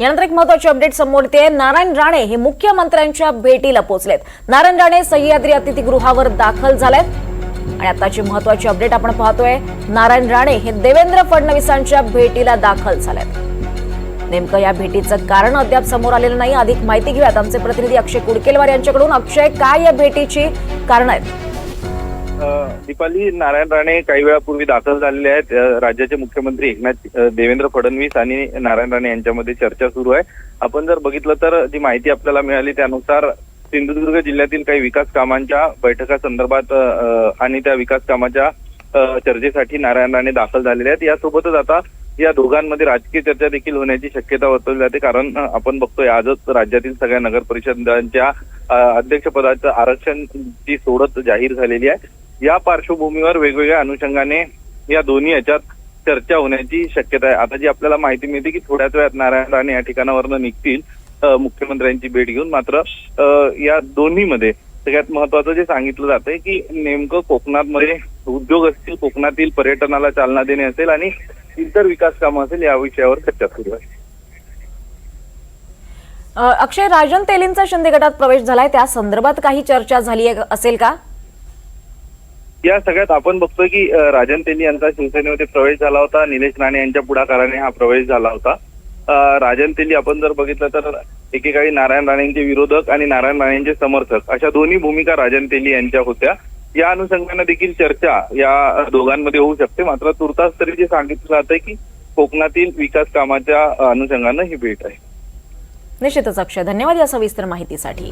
यानंतर एक महत्वाची अपडेट समोर येते. नारायण राणे हे मुख्यमंत्र्यांच्या भेटीला पोहोचलेत. नारायण राणे सह्याद्री अतिथीगृहावर दाखल झालेत. आणि आताची महत्वाची अपडेट आपण पाहतोय. नारायण राणे हे देवेंद्र फडणवीसांच्या भेटीला दाखल झालेत. नेमकं या भेटीचं कारण अद्याप समोर आलेलं नाही. अधिक माहिती घेऊयात. आमचे प्रतिनिधी अक्षय कुडकेलवार यांच्याकडून. अक्षय काय या भेटीची कारण आहेत? दीपाली नारायण राणे काही वेळापूर्वी दाखल झालेले आहेत. राज्याचे मुख्यमंत्री एकनाथ देवेंद्र फडणवीस आणि नारायण राणे यांच्यामध्ये चर्चा सुरू आहे. आपण जर बघितलं तर जी माहिती आपल्याला मिळाली त्यानुसार सिंधुदुर्ग जिल्ह्यातील काही विकास कामांच्या बैठकासंदर्भात संदर्भात आणि त्या विकास कामाच्या चर्चेसाठी नारायण राणे दाखल झालेले आहेत. यासोबतच आता या दोघांमध्ये राजकीय चर्चा देखील होण्याची शक्यता वर्तवली जाते. कारण आपण बघतोय आजच राज्यातील सगळ्या नगर परिषदांच्या अध्यक्षपदाचं आरक्षण ची सोडत जाहीर झालेली आहे. या पार्श्वभूमीवर वेगवेगळ्या अनुषंगाने या दोन्ही याच्यात चर्चा होण्याची शक्यता आहे. आता जी आपल्याला माहिती मिळते की थोड्याच वेळात नारायण राणे या ठिकाणावरनं निघतील मुख्यमंत्र्यांची भेट घेऊन. मात्र या दोन्हीमध्ये सगळ्यात महत्वाचं जे सांगितलं जातंय की नेमकं कोकणातमध्ये उद्योग असतील कोकणातील पर्यटनाला चालना देणे असेल आणि इतर विकास कामं असेल या विषयावर चर्चा सुरू आहे. अक्षय राजन तेलींचा शिंदे गटात प्रवेश झालाय. त्या संदर्भात काही चर्चा झाली असेल का? या सगळ्यात आपण बघतोय की राजन तेली यांचा शिवसेनेमध्ये प्रवेश झाला होता. निलेश राणे यांच्या पुढाकाराने हा प्रवेश झाला होता. राजन तेली आपण जर बघितलं तर एकेकाळी नारायण राणेंचे विरोधक आणि नारायण राणेंचे समर्थक अशा दोन्ही भूमिका राजन तेली यांच्या होत्या. या अनुषंगाने देखील चर्चा या दोघांमध्ये होऊ शकते. मात्र तुर्तास तरी जे सांगितलं जातंय की कोकणातील विकास कामाच्या अनुषंगानं ही भेट आहे. निश्चितच अक्षय. धन्यवाद या सविस्तर माहितीसाठी.